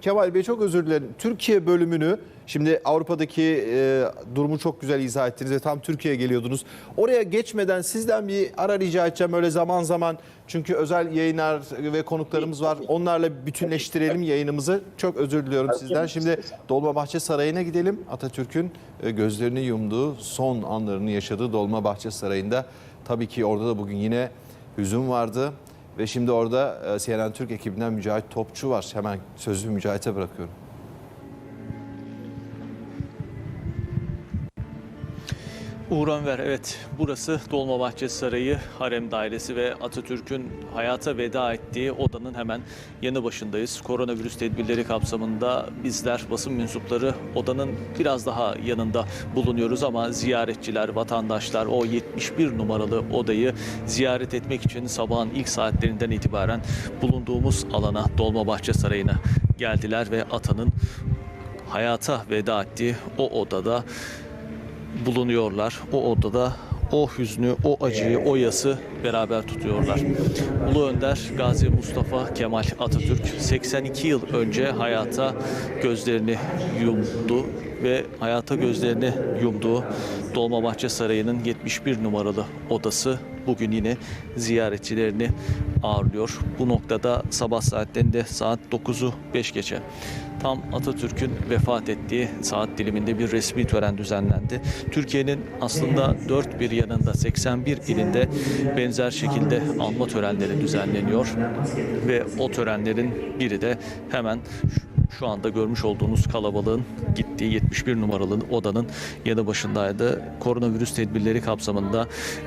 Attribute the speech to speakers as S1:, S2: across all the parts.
S1: Kemal Bey çok özür dilerim. Türkiye bölümünü şimdi Avrupa'daki e, durumu çok güzel izah ettiniz ve tam Türkiye'ye geliyordunuz. Oraya geçmeden sizden bir ara rica edeceğim öyle zaman zaman. Çünkü özel yayınlar ve konuklarımız var. Onlarla bütünleştirelim yayınımızı. Çok özür diliyorum sizden. Şimdi Dolmabahçe Sarayı'na gidelim. Atatürk'ün e, gözlerini yumduğu son anlarını yaşadığı Dolmabahçe Sarayı'nda. Tabii ki orada da bugün yine hüzün vardı. Ve şimdi orada e, CNN Türk ekibinden Mücahit Topçu var. Hemen sözü Mücahit'e bırakıyorum.
S2: Uğur Önver, evet burası Dolmabahçe Sarayı, Harem Dairesi ve Atatürk'ün hayata veda ettiği odanın hemen yanı başındayız. Koronavirüs tedbirleri kapsamında bizler basın mensupları odanın biraz daha yanında bulunuyoruz ama ziyaretçiler, vatandaşlar o 71 numaralı odayı ziyaret etmek için sabahın ilk saatlerinden itibaren bulunduğumuz alana Dolmabahçe Sarayı'na geldiler ve atanın hayata veda ettiği o odada bulunuyorlar. O odada o hüznü, o acıyı, o yası beraber tutuyorlar. Ulu Önder Gazi Mustafa Kemal Atatürk 82 yıl önce hayata gözlerini yumdu ve hayata gözlerini yumduğu Dolmabahçe Sarayı'nın 71 numaralı odası bugün yine ziyaretçilerini ağırlıyor. Bu noktada sabah saatlerinde saat 9'u 5 geçe tam Atatürk'ün vefat ettiği saat diliminde bir resmi tören düzenlendi. Türkiye'nin aslında dört bir yanında 81 ilinde benzer şekilde anma törenleri düzenleniyor ve o törenlerin biri de hemen şu anda görmüş olduğunuz kalabalığın gittiği 71 numaralı odanın yanı başındaydı. Koronavirüs tedbirleri kapsamında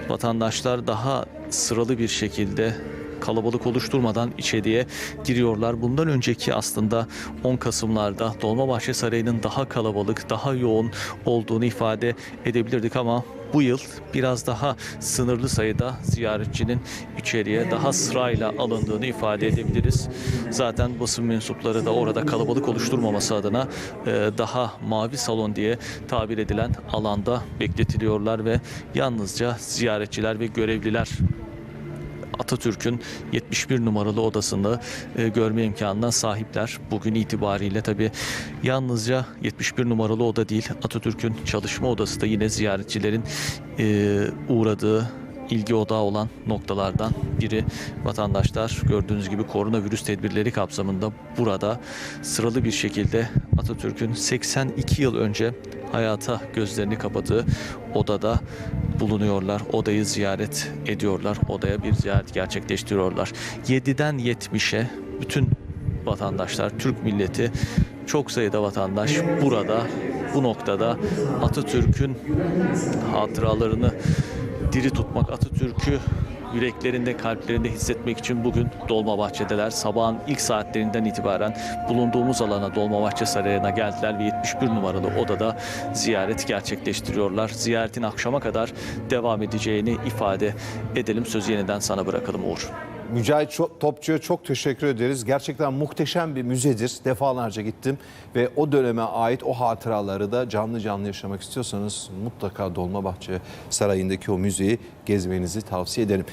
S2: vatandaşlar daha sıralı bir şekilde kalabalık oluşturmadan içeriye giriyorlar. Bundan önceki aslında 10 Kasım'larda Dolmabahçe Sarayı'nın daha kalabalık, daha yoğun olduğunu ifade edebilirdik ama bu yıl biraz daha sınırlı sayıda ziyaretçinin içeriye daha sırayla alındığını ifade edebiliriz. Zaten basın mensupları da orada kalabalık oluşturmaması adına e, daha mavi salon diye tabir edilen alanda bekletiliyorlar ve yalnızca ziyaretçiler ve görevliler Atatürk'ün 71 numaralı odasında e, görme imkanına sahipler. Bugün itibariyle tabi yalnızca 71 numaralı oda değil Atatürk'ün çalışma odası da yine ziyaretçilerin e, uğradığı ilgi odağı olan noktalardan biri. Vatandaşlar gördüğünüz gibi koronavirüs tedbirleri kapsamında burada sıralı bir şekilde Atatürk'ün 82 yıl önce hayata gözlerini kapadığı odada bulunuyorlar. Odayı ziyaret ediyorlar. Odaya bir ziyaret gerçekleştiriyorlar. 7'den 70'e bütün vatandaşlar, Türk milleti çok sayıda vatandaş burada bu noktada Atatürk'ün hatıralarını diri tutmak, Atatürk'ü yüreklerinde, kalplerinde hissetmek için bugün Dolmabahçe'deler. Sabahın ilk saatlerinden itibaren bulunduğumuz alana Dolmabahçe Sarayı'na geldiler ve 71 numaralı odada ziyaret gerçekleştiriyorlar. Ziyaretin akşama kadar devam edeceğini ifade edelim. Sözü yeniden sana bırakalım Uğur.
S1: Mücahit Topçu'ya çok teşekkür ederiz. Gerçekten muhteşem bir müzedir. Defalarca gittim ve o döneme ait o hatıraları da canlı canlı yaşamak istiyorsanız mutlaka Dolmabahçe Sarayı'ndaki o müzeyi gezmenizi tavsiye ederim.